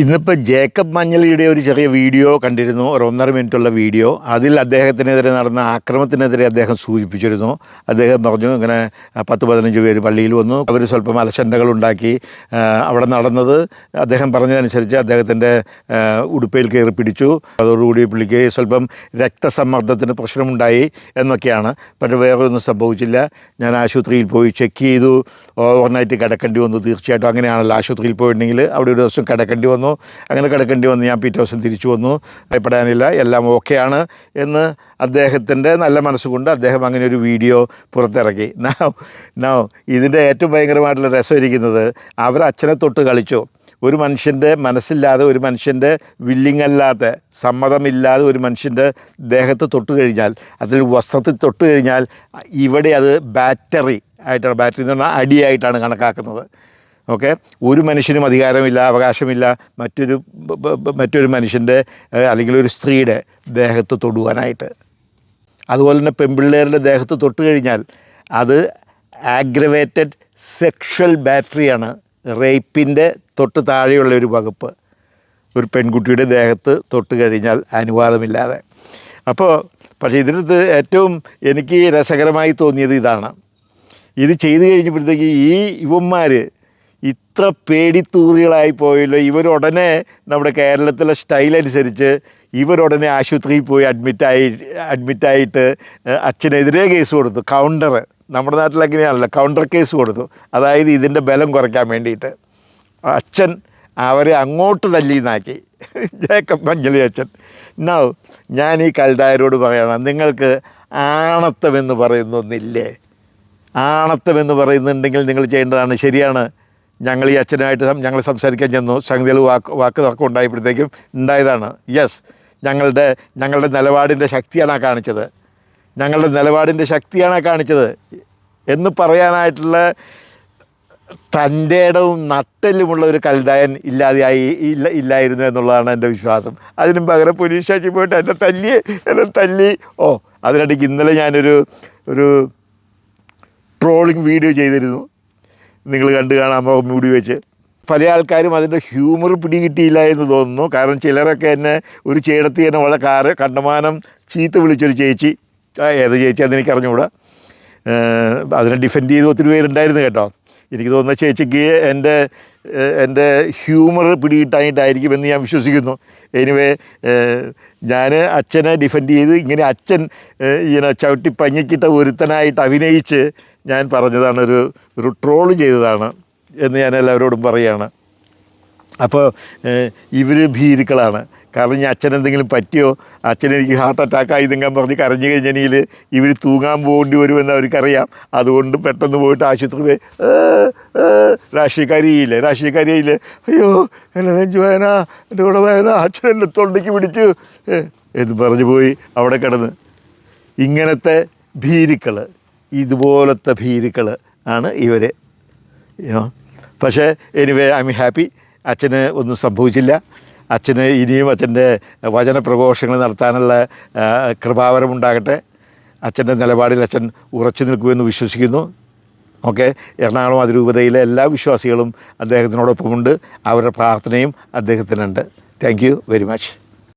ഇന്നിപ്പോൾ ജേക്കബ് മഞ്ഞളിയുടെ ഒരു ചെറിയ വീഡിയോ കണ്ടിരുന്നു ഒരു ഒന്നര മിനിറ്റുള്ള വീഡിയോ. അതിൽ അദ്ദേഹത്തിനെതിരെ നടന്ന ആക്രമത്തിനെതിരെ അദ്ദേഹം സൂചിപ്പിച്ചിരുന്നു. അദ്ദേഹം പറഞ്ഞു ഇങ്ങനെ പത്ത് പതിനഞ്ച് പേര് പള്ളിയിൽ വന്നു. അവർ സ്വല്പം അലശണ്ടകൾ ഉണ്ടാക്കി അവിടെ നടന്നത്. അദ്ദേഹം പറഞ്ഞതനുസരിച്ച് അദ്ദേഹത്തിന്റെ ഉടുപ്പയിൽ കയറി പിടിച്ചു. അതോടുകൂടി പുള്ളിക്ക് സ്വല്പം രക്തസമ്മർദ്ദത്തിന് പ്രശ്നമുണ്ടായി എന്നൊക്കെയാണ്. പക്ഷേ വേറെ ഒന്നും സംഭവിച്ചില്ല. ഞാൻ ആശുപത്രിയിൽ പോയി ചെക്ക് ചെയ്തു. ഓവർനൈറ്റ് കിടക്കേണ്ടി വന്നു തീർച്ചയായിട്ടും. അങ്ങനെയാണല്ലോ ആശുപത്രിയിൽ പോയിട്ടുണ്ടെങ്കിൽ അവിടെ ഒരു ദിവസം കിടക്കേണ്ടി വന്നു. അങ്ങനെ കിടക്കേണ്ടി വന്ന്. ഞാൻ പിറ്റേ ദിവസം തിരിച്ചു വന്നു. ഭയപ്പെടാനില്ല. എല്ലാം ഓക്കെയാണ് എന്ന് അദ്ദേഹത്തിന്റെ നല്ല മനസ്സുകൊണ്ട് അദ്ദേഹം അങ്ങനെ ഒരു വീഡിയോ പുറത്തിറക്കി. നൗ നൗ ഇതിന്റെ ഏറ്റവും ഭയങ്കരമായിട്ടുള്ള രസം ഇരിക്കുന്നത് അവർ അച്ഛനെ തൊട്ട് കളിച്ചു. ഒരു മനുഷ്യന്റെ മനസ്സില്ലാതെ ഒരു മനുഷ്യന്റെ വില്ലിംഗ് അല്ലാത്ത സമ്മതമില്ലാതെ ഒരു മനുഷ്യന്റെ ദേഹത്ത് തൊട്ട് കഴിഞ്ഞാൽ അതിൽ വസ്ത്രത്തിൽ തൊട്ട് കഴിഞ്ഞാൽ ഇവിടെ അത് ബാറ്ററി ആയിട്ടാണ്. ബാറ്ററി എന്ന് പറഞ്ഞാൽ അടിയായിട്ടാണ് കണക്കാക്കുന്നത്. ഓക്കെ? ഒരു മനുഷ്യനും അധികാരമില്ല അവകാശമില്ല. മറ്റൊരു മറ്റൊരു മനുഷ്യന്റെ അല്ലെങ്കിൽ ഒരു സ്ത്രീയുടെ ദേഹത്ത് തൊടുവാനായിട്ട്. അതുപോലെ തന്നെ പെൺപിള്ളേരുടെ ദേഹത്ത് തൊട്ട് കഴിഞ്ഞാൽ അത് ആഗ്രവേറ്റഡ് സെക്ഷൽ ബാറ്ററിയാണ് റേപ്പിന്റെ തൊട്ട് താഴെയുള്ള ഒരു വകുപ്പ്. ഒരു പെൺകുട്ടിയുടെ ദേഹത്ത് തൊട്ട് കഴിഞ്ഞാൽ അനുവാദമില്ലാതെ. അപ്പോൾ പക്ഷേ ഇതിനകത്ത് ഏറ്റവും എനിക്ക് രസകരമായി തോന്നിയത് ഇതാണ്. ഇത് ചെയ്തു കഴിഞ്ഞപ്പോഴത്തേക്ക് ഈ ഇവന്മാർ ഇത്ര പേടിത്തൂറികളായി പോയല്ലോ. ഇവരുടനെ നമ്മുടെ കേരളത്തിലെ സ്റ്റൈൽ അനുസരിച്ച് ഇവരുടനെ ആശുപത്രിയിൽ പോയി അഡ്മിറ്റായി അഡ്മിറ്റായിട്ട് അച്ഛനെതിരെ കേസ് കൊടുത്തു. കൗണ്ടർ നമ്മുടെ നാട്ടിൽ അങ്ങനെയാണല്ലോ. കൗണ്ടർ കേസ് കൊടുത്തു. അതായത് ഇതിന്റെ ബലം കുറയ്ക്കാൻ വേണ്ടിയിട്ട്. അച്ഛൻ അവരെ അങ്ങോട്ട് തല്ലിന്നാക്കി. ജേക്കബ് മഞ്ചലി അച്ഛൻ. നോ ഞാൻ ഈ കൽദായരോട് പറയണം. നിങ്ങൾക്ക് ആണത്തമെന്ന് പറയുന്നൊന്നില്ലേ? ആണത്തമെന്ന് പറയുന്നുണ്ടെങ്കിൽ നിങ്ങൾ ചെയ്യേണ്ടതാണ് ശരിയാണ്. ഞങ്ങൾ ഈ അച്ഛനായിട്ട് ഞങ്ങൾ സംസാരിക്കാൻ ചെന്നു. സംഗതികൾ വാക്ക് വാക്ക് തർക്കം ഉണ്ടായപ്പോഴത്തേക്കും ഉണ്ടായതാണ്. യെസ് ഞങ്ങളുടെ ഞങ്ങളുടെ നിലപാടിന്റെ ശക്തിയാണ് ആ കാണിച്ചത്. ഞങ്ങളുടെ നിലപാടിന്റെ ശക്തിയാണ് ആ കാണിച്ചത്. എന്ന് പറയാനായിട്ടുള്ള തന്റെ ഇടവും നട്ടലുമുള്ള ഒരു കൽദായൻ ഇല്ലാതെയായി ഇല്ല ഇല്ലായിരുന്നു എന്നുള്ളതാണ് എന്റെ വിശ്വാസം. അതിനും പകരം പോലീസ് സ്റ്റേഷനിൽ പോയിട്ട് എന്നെ തല്ലി എന്നെ തല്ലി. ഓ അതിനിടയ്ക്ക് ഇന്നലെ ഞാനൊരു ഒരു ട്രോളിങ് വീഡിയോ ചെയ്തിരുന്നു. നിങ്ങൾ കണ്ടു കാണാമോ മൂടി വെച്ച്. പല ആൾക്കാരും അതിന്റെ ഹ്യൂമർ പിടികിട്ടിയില്ല എന്ന് തോന്നുന്നു. കാരണം ചിലരൊക്കെ എന്നെ ഒരു ചേടത്തി ഉള്ള കാറ് കണ്ടമാനം ചീത്ത വിളിച്ചൊരു ചേച്ചി. ഏത് ചേച്ചി അതെനിക്ക് അറിഞ്ഞുകൂടാ അതിനെ ഡിഫെൻഡ് ചെയ്ത് ഒത്തിരി പേരുണ്ടായിരുന്നു കേട്ടോ. എനിക്ക് തോന്നുന്ന ചേച്ചിക്ക് എന്റെ എന്റെ ഹ്യൂമർ പിടികിട്ടായിട്ടായിരിക്കും എന്ന് ഞാൻ വിശ്വസിക്കുന്നു. എനിവേ ഞാൻ അച്ഛനെ ഡിഫെൻഡ് ചെയ്ത് ഇങ്ങനെ അച്ഛൻ ഇങ്ങനെ ചവിട്ടി പഞ്ഞിക്കിട്ട ഒരുത്തനായിട്ട് അഭിനയിച്ച് ഞാൻ പറഞ്ഞതാണ് ഒരു ഒരു ട്രോൾ ചെയ്തതാണ് എന്ന് ഞാൻ എല്ലാവരോടും പറയുകയാണ് അപ്പോൾ ഇവർ ഭീരുക്കളാണ്. കാരണം ഇനി അച്ഛൻ എന്തെങ്കിലും പറ്റിയോ? അച്ഛൻ എനിക്ക് ഹാർട്ട് അറ്റാക്ക് ആയതെങ്കിൽ പറഞ്ഞ് കരഞ്ഞു കഴിഞ്ഞെങ്കിൽ ഇവർ തൂങ്ങാൻ പോകേണ്ടി വരുമെന്ന് അവർക്കറിയാം. അതുകൊണ്ട് പെട്ടെന്ന് പോയിട്ട് ആശുപത്രി പോയി രാഷ്ട്രീയക്കാരിയില്ലേ രാഷ്ട്രീയക്കാരിയില്ലേ അയ്യോ എന്നെ നെഞ്ചു വേദന എന്റെ കൂടെ വേദന അച്ഛൻ എന്റെ തൊണ്ടയ്ക്ക് പിടിച്ചു. എന്ന് പറഞ്ഞു പോയി അവിടെ കിടന്ന്. ഇങ്ങനത്തെ ഭീരുക്കൾ ഇതുപോലത്തെ ഭീരുക്കൾ ആണ് ഇവർ പക്ഷേ എനിവേ ഐ എം ഹാപ്പി അച്ഛന് ഒന്നും സംഭവിച്ചില്ല. അച്ഛന് ഇനിയും അച്ഛന്റെ വചന പ്രഘോഷങ്ങൾ നടത്താനുള്ള കൃപാവരമുണ്ടാകട്ടെ. അച്ഛന്റെ നിലപാടിൽ അച്ഛൻ ഉറച്ചു നിൽക്കുമെന്ന് വിശ്വസിക്കുന്നു. ഓക്കെ? എറണാകുളം അതിരൂപതയിലെ എല്ലാ വിശ്വാസികളും അദ്ദേഹത്തിനോടൊപ്പമുണ്ട്. അവരുടെ പ്രാർത്ഥനയും അദ്ദേഹത്തിനുണ്ട്. Thank you very much